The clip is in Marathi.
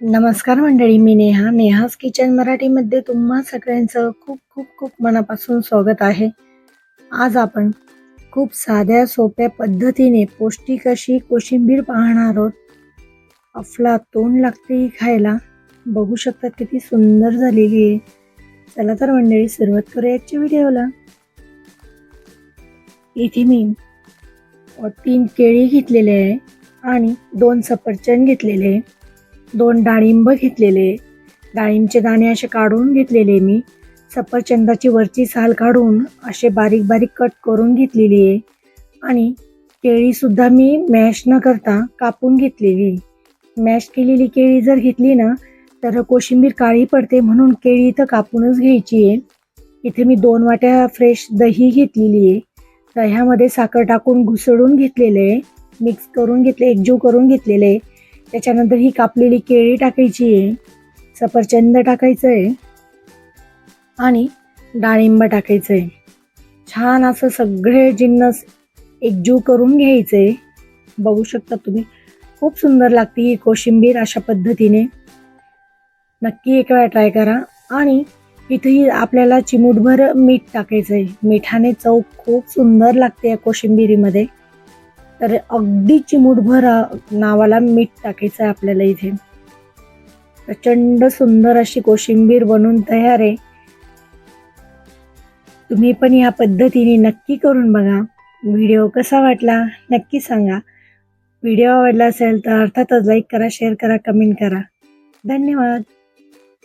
नमस्कार मंडळी मी नेहा. नेहाज किचन मराठीमध्ये तुम्हा सगळ्यांचं खूप खूप खूप मनापासून स्वागत आहे. आज आपण खूप साध्या सोप्या पद्धतीने पौष्टिक अशी कोशिंबीर पाहणार आहोत. अफला तोंड लागते ही खायला. बघू शकतात किती सुंदर झालेली आहे. चला तर मंडळी सुरुवात करूया आजच्या व्हिडिओला. इथे मी तीन केळी घेतलेले आहे आणि दोन सफरचंद घेतलेले आहे. दोन डाळिंब घेतलेले. डाळिंबचे दाणे असे काढून घेतलेले मी. सफरचंदाची वरची साल काढून असे बारीक बारीक कट करून घेतलेली आहे. आणि केळीसुद्धा मी मॅश न करता कापून घेतलेली. मॅश केलेली केळी जर घेतली ना तर कोशिंबीर काळी पडते म्हणून केळी इथं कापूनच घ्यायची आहे. इथे मी दोन वाट्या फ्रेश दही घेतलेली आहे. दह्यामध्ये साखर टाकून घुसळून घेतलेले आहे. मिक्स करून घेतले एकजीव करून घेतलेले आहे. त्याच्यानंतर ही कापलेली केळी टाकायची आहे. सफरचंद टाकायचं आहे. आणि डाळिंब टाकायचं आहे. छान असं सगळे जिन्नस एकजीव करून घ्यायचं. आहे बघू शकता तुम्ही. खूप सुंदर लागते ही कोशिंबीर अशा पद्धतीने. नक्की एक वेळा ट्राय करा. आणि इथेही आपल्याला चिमूटभर मीठ टाकायचं आहे. मिठाने चव खूप सुंदर लागते या कोशिंबिरीमध्ये. तर अगदी चिमूटभर नावाला मीठ टाकायचं आहे आपल्याला इथे. प्रचंड सुंदर अशी कोशिंबीर बनून तयार आहे. तुम्ही पण या पद्धतीने नक्की करून बघा. व्हिडिओ कसा वाटला नक्की सांगा. व्हिडिओ आवडला असेल तर अर्थातच लाईक करा शेअर करा कमेंट करा. धन्यवाद.